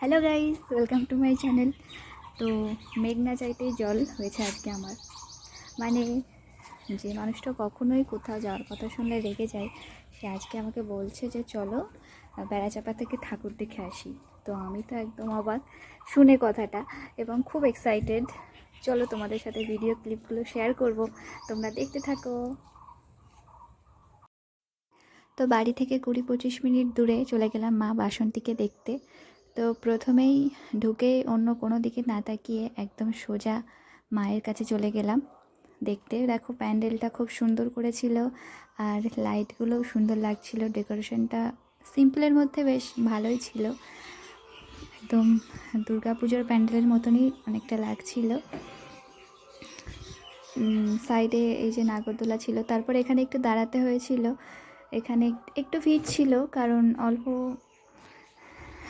Hello guys welcome to my channel তো মেঘ না চাইতেই জল হয়েছে আজকে আমার। মানে যে মানুষটা কখনোই কোথাও যাওয়ার কথা শুনলে রেগে যায়, সে আজকে আমাকে বলছে যে, চলো বেড়াচাপা থেকে ঠাকুর দেখে আসি। তো আমি তো একদম অবাক শুনে কথাটা এবং খুব এক্সাইটেড চলো, তোমাদের সাথে ভিডিও ক্লিপগুলো শেয়ার করব। তোমরা দেখতে থাকো। তো বাড়ি থেকে কুড়ি পঁচিশ মিনিট দূরে চলে গেলাম মা বাসন্তীকে দেখতে। তো প্রথমেই ঢুকে অন্য কোনো দিকে না তাকিয়ে একদম সোজা মায়ের কাছে চলে গেলাম। দেখতে দেখো প্যান্ডেলটা খুব সুন্দর করেছিল আর লাইটগুলোও সুন্দর লাগছিল, ডেকোরেশনটা সিম্পলের মধ্যে বেশ ভালোই ছিল। একদম দুর্গাপুজোর প্যান্ডেলের মতনই অনেকটা লাগছিল। সাইডে এই যে নাগরদোলা ছিল, তারপর এখানে একটু দাঁড়াতে হয়েছিল। এখানে এক- একটু ভিড় ছিল কারণ অল্প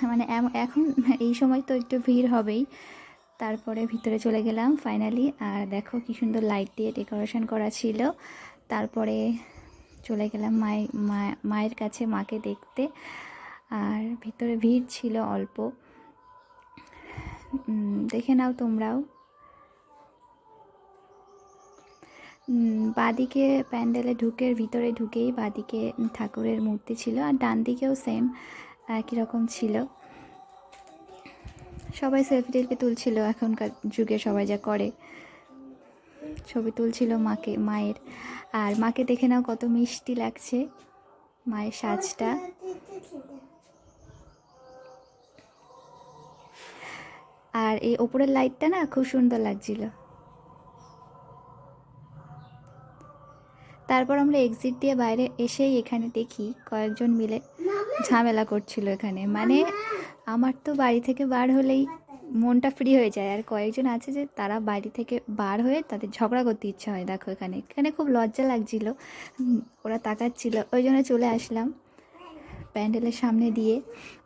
মানে এখন এই সময় তো একটু ভিড় হবেই। তারপরে ভিতরে চলে গেলাম ফাইনালি আর দেখো কি সুন্দর লাইট দিয়ে ডেকোরেশন করা ছিল। তারপরে চলে গেলাম মায়ের মা- মায়ের কাছে মাকে দেখতে। আর ভিতরে ভিড় ছিল অল্প। দেখে নাও তোমরাও। বাদিকে প্যান্ডেলে ঢুকে ভিতরে ঢুকেই বাদিকে ঠাকুরের মূর্তি ছিল, আর ডান দিকেও সেম একই রকম ছিল। সবাই সেলফি টেলফি তুলছিল, এখনকার যুগে সবাই যা করে। ছবি তুলছিল মাকে, মায়ের। আর মাকে দেখে নাও কত মিষ্টি লাগছে মায়ের সাজটা। আর এই ওপরের লাইটটা না খুব সুন্দর লাগছিল। তারপর আমরা এক্সিট দিয়ে বাইরে এসেই এখানে দেখি কয়েকজন মিলে ঝামেলা করছিল এখানে। মানে আমার তো বাড়ি থেকে বার হলেই মনটা ফ্রি হয়ে যায়। আর কয়েকজন আছে যে তারা বাড়ি থেকে বার হয়ে তাদের ঝগড়া করতে ইচ্ছা হয়। দেখো এখানে। এখানে খুব লজ্জা লাগছিল। ওরা তাকাচ্ছিল। ওই জন্য চলে আসলাম প্যান্ডেলের সামনে দিয়ে।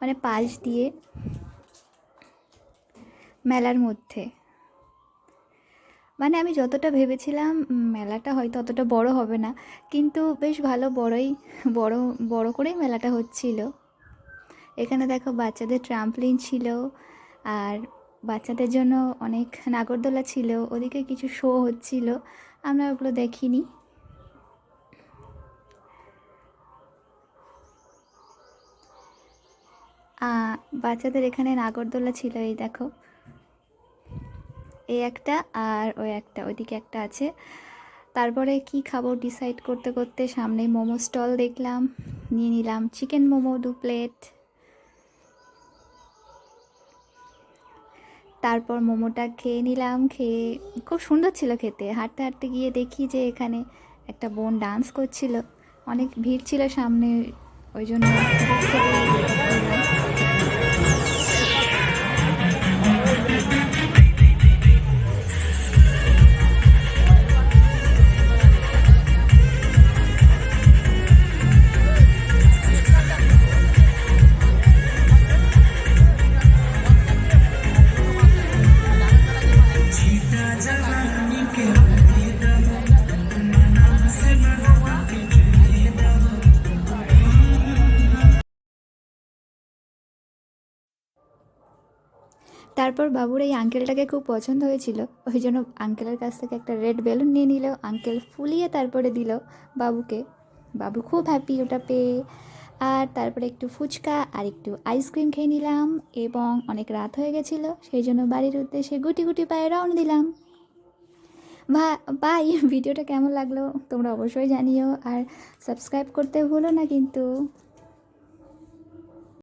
মানে পাশ দিয়ে মেলার মধ্যে। মানে আমি যতটা ভেবেছিলাম মেলাটা হয়তো অতটা বড় হবে না, কিন্তু বেশ ভালো বড়ই, বড় বড় করেই মেলাটা হচ্ছিল। এখানে দেখো বাচ্চাদের ট্রাম্পলিন ছিল, আর বাচ্চাদের জন্য অনেক নাগরদোলা ছিল, ওদিকে কিছু শো হচ্ছিল, আমরা ওগুলো দেখিনি। বাচ্চাদের এখানে নাগরদোলা ছিল, এই দেখো। এই একটা আর ওই একটা, ওইদিকে একটা আছে। তারপরে কি খাব ডিসাইড করতে করতে সামনে মোমো স্টল দেখলাম, নিয়ে নিলাম চিকেন মোমো দু প্লেট তারপর মোমোটা খেয়ে নিলাম, খেয়ে খুব সুন্দর ছিল খেতে। হাঁটতে হাঁটতে গিয়ে দেখি যে এখানে একটা বোন ডান্স করছিল। অনেক ভিড় ছিল সামনে, ওই জন্য তারপর বাবুর এই আঙ্কেলটাকে খুব পছন্দ হয়েছিল। ওই জন্য আঙ্কেলের কাছ থেকে একটা রেড বেলুন নিয়ে নিল। আঙ্কেল ফুলিয়ে তারপরে দিল বাবুকে। বাবু খুব হ্যাপি ওটা পেয়ে। আর তারপরে একটু ফুচকা আর একটু আইসক্রিম খেয়ে নিলাম এবং অনেক রাত হয়ে গেছিল। সেই জন্য বাড়ির উদ্দেশ্যে গুটি গুটি পায়ে রওনা দিলাম। ভা বাই ভিডিওটা কেমন লাগল? তোমরা অবশ্যই জানিও। আর সাবস্ক্রাইব করতে ভুলো না কিন্তু।